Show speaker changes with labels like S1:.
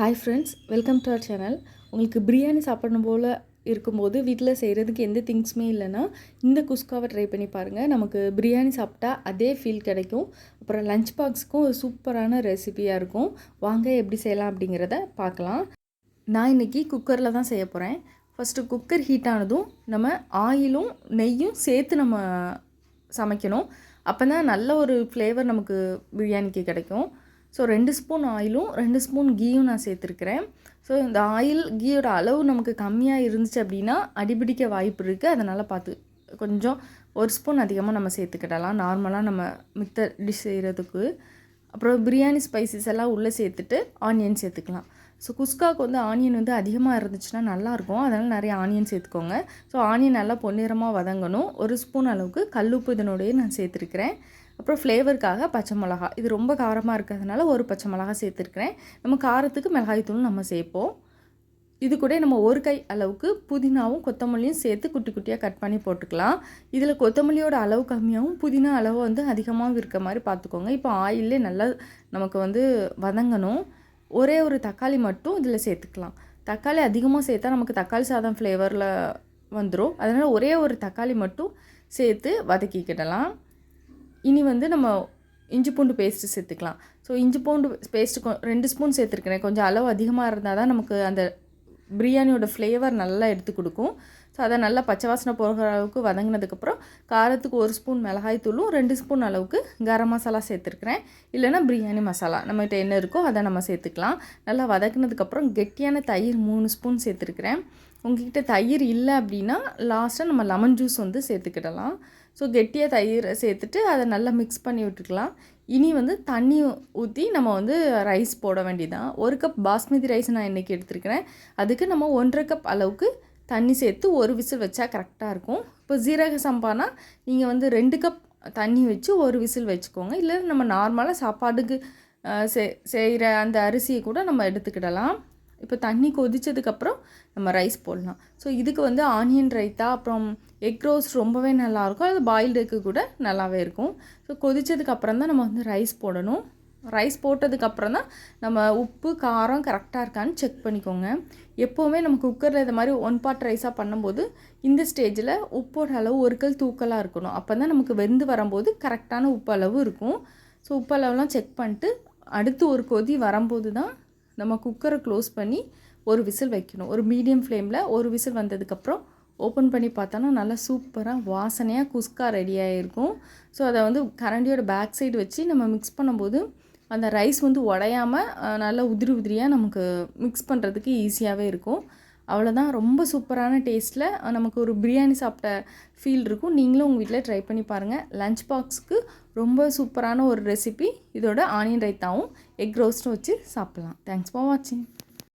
S1: Hi friends welcome to our channel உங்களுக்கு பிரியாணி சாப்பிடணும் போல் இருக்கும்போது வீட்டில் செய்கிறதுக்கு எந்த திங்ஸுமே இல்லைன்னா இந்த குஸ்காவை ட்ரை பண்ணி பாருங்கள் நமக்கு பிரியாணி சாப்பிட்டா அதே ஃபீல் கிடைக்கும். அப்புறம் லஞ்ச் பாக்ஸுக்கும் ஒரு சூப்பரான ரெசிபியாக இருக்கும். வாங்க எப்படி செய்யலாம் அப்படிங்கிறத பார்க்கலாம். நான் இன்றைக்கி குக்கரில் தான் செய்ய போகிறேன் ஃபஸ்ட்டு குக்கர் ஹீட் ஆனதும் நம்ம ஆயிலும் நெய்யும் சேர்த்து நம்ம சமைக்கணும். அப்போ தான் நல்ல ஒரு ஃப்ளேவர் நமக்கு பிரியாணிக்கு கிடைக்கும். ஸோ ரெண்டு ஸ்பூன் ஆயிலும் ரெண்டு ஸ்பூன் கீயும் நான் சேர்த்துருக்குறேன். ஸோ இந்த ஆயில் கீயோட அளவு நமக்கு கம்மியாக இருந்துச்சு அப்படின்னா அடிபிடிக்க வாய்ப்பு இருக்குது அதனால் பார்த்து கொஞ்சம் ஒரு ஸ்பூன் அதிகமாக நம்ம சேர்த்துக்கிடலாம். நார்மலாக நம்ம மித்த டிஷ் செய்கிறதுக்கு அப்புறம் பிரியாணி ஸ்பைசஸ் எல்லாம் உள்ளே சேர்த்துட்டு ஆனியன் சேர்த்துக்கலாம். ஸோ குஸ்காவுக்கு வந்து ஆனியன் வந்து அதிகமாக இருந்துச்சுன்னா நல்லாயிருக்கும். அதனால் நிறைய ஆனியன் சேர்த்துக்கோங்க. ஸோ ஆனியன் நல்லா பொன்னிறமாக வதங்கணும். ஒரு ஸ்பூன் அளவுக்கு கல்லுப்பு இதனுடைய நான் சேர்த்துருக்கிறேன். அப்புறம் ஃப்ளேவருக்காக பச்சை மிளகா. இது ரொம்ப காரமாக இருக்கிறதுனால ஒரு பச்சை மிளகா சேர்த்துருக்குறேன். நம்ம காரத்துக்கு மிளகாய் தூள் நம்ம சேர்ப்போம். இது கூட நம்ம ஒரு கை அளவுக்கு புதினாவும் கொத்தமல்லியும் சேர்த்து குட்டி குட்டியாக கட் பண்ணி போட்டுக்கலாம். இதில் கொத்தமல்லியோட அளவு கம்மியாகவும் புதினா அளவு வந்து அதிகமாகவும் இருக்க மாதிரி பார்த்துக்கோங்க. இப்போ ஆயிலே நல்லா நமக்கு வந்து வதங்கணும். ஒரே ஒரு தக்காளி மட்டும் இதில் சேர்த்துக்கலாம். தக்காளி அதிகமாக சேர்த்தா நமக்கு தக்காளி சாதம் ஃப்ளேவரில் வந்துடும் அதனால் ஒரே ஒரு தக்காளி மட்டும் சேர்த்து வதக்கிக்கிடலாம். இனி வந்து நம்ம இஞ்சி பூண்டு பேஸ்ட்டு சேர்த்துக்கலாம். ஸோ இஞ்சி பூண்டு பேஸ்ட்டு ரெண்டு ஸ்பூன் சேர்த்துருக்கிறேன். கொஞ்சம் அளவு அதிகமாக இருந்தால் தான் நமக்கு அந்த பிரியாணியோட ஃப்ளேவர் நல்லா எடுத்து கொடுக்கும். ஸோ அதை நல்லா பச்சை வாசனை போகிற அளவுக்கு வதங்கினதுக்கப்புறம் காரத்துக்கு ஒரு ஸ்பூன் மிளகாய் தூளும் ரெண்டு ஸ்பூன் அளவுக்கு கரம் மசாலா சேர்த்துருக்குறேன். இல்லைனா பிரியாணி மசாலா. நம்மகிட்ட என்ன இருக்கோ அதை நம்ம சேர்த்துக்கலாம். நல்லா வதக்கினதுக்கப்புறம் கெட்டியான தயிர் மூணு ஸ்பூன் சேர்த்துருக்குறேன். உங்ககிட்ட தயிர் இல்லை அப்படின்னா லாஸ்ட்டாக நம்ம லெமன் ஜூஸ் வந்து சேர்த்துக்கிடலாம். ஸோ கெட்டியாக தயிர் சேர்த்துட்டு அதை நல்லா மிக்ஸ் பண்ணி விட்டுக்கலாம். இனி வந்து தண்ணி ஊற்றி நம்ம வந்து ரைஸ் போட வேண்டியதான் ஒரு கப் பாஸ்மதி ரைஸ் நான் இன்றைக்கி எடுத்துருக்கிறேன். அதுக்கு நம்ம ஒன்றரை கப் அளவுக்கு தண்ணி சேர்த்து ஒரு விசில் வச்சா கரெக்டாக இருக்கும். இப்போ ஜீரக சம்பானா நீங்கள் வந்து ரெண்டு கப் தண்ணி வச்சு ஒரு விசில் வச்சுக்கோங்க. இல்லை நம்ம நார்மலாக சாப்பாடுக்கு செய்கிற அந்த அரிசியை கூட நம்ம எடுத்துக்கிடலாம். இப்போ தண்ணி கொதித்ததுக்கப்புறம் நம்ம ரைஸ் போடலாம். ஸோ இதுக்கு வந்து ஆனியன் ரைத்தா அப்புறம் எக் ரோஸ்ட் ரொம்பவே நல்லாயிருக்கும். அது பாயில்டு எக்கு கூட நல்லாவே இருக்கும். ஸோ கொதித்ததுக்கப்புறம் தான் நம்ம வந்து ரைஸ் போடணும். ரைஸ் போட்டதுக்கப்புறம் தான் நம்ம உப்பு காரம் கரெக்டாக இருக்கான்னு செக் பண்ணிக்கோங்க. எப்போவுமே நம்ம குக்கரில் இந்த மாதிரி ஒன் பார்ட் ரைஸாக பண்ணும்போது இந்த ஸ்டேஜில் உப்போட அளவு ஒரு கல் தூக்கலாக இருக்கணும். அப்போ தான் நமக்கு வெந்து வரும்போது கரெக்டான உப்பு அளவு இருக்கும். ஸோ உப்பு அளவுலாம் செக் பண்ணிட்டு அடுத்து ஒரு கொதி வரும்போது தான் நம்ம குக்கரை க்ளோஸ் பண்ணி ஒரு விசில் வைக்கணும். ஒரு மீடியம் ஃப்ளேமில் ஒரு விசில் வந்ததுக்கப்புறம் ஓப்பன் பண்ணி பார்த்தோன்னா நல்லா சூப்பராக வாசனையாக குஸ்கா ரெடி ஆகிருக்கும் ஸோ அதை வந்து கரண்டியோட பேக் சைடு வச்சு நம்ம மிக்ஸ் பண்ணும்போது அந்த ரைஸ் வந்து உடையாமல் நல்லா உதிரி உதிரியாக நமக்கு மிக்ஸ் பண்ணுறதுக்கு ஈஸியாகவே இருக்கும். அவ்வளோதான் ரொம்ப சூப்பரான டேஸ்ட்டில் நமக்கு ஒரு பிரியாணி சாப்பிட்ட ஃபீல் இருக்கும். நீங்களும் உங்கள் வீட்டில் ட்ரை பண்ணி பாருங்கள் லஞ்ச் பாக்ஸுக்கு ரொம்ப சூப்பரான ஒரு ரெசிபி இதோட ஆனியன் ரைத்தாவும் எக் ரோஸ்ட்டும் வச்சு சாப்பிட்லாம். தேங்க்ஸ் ஃபார் வாட்சிங்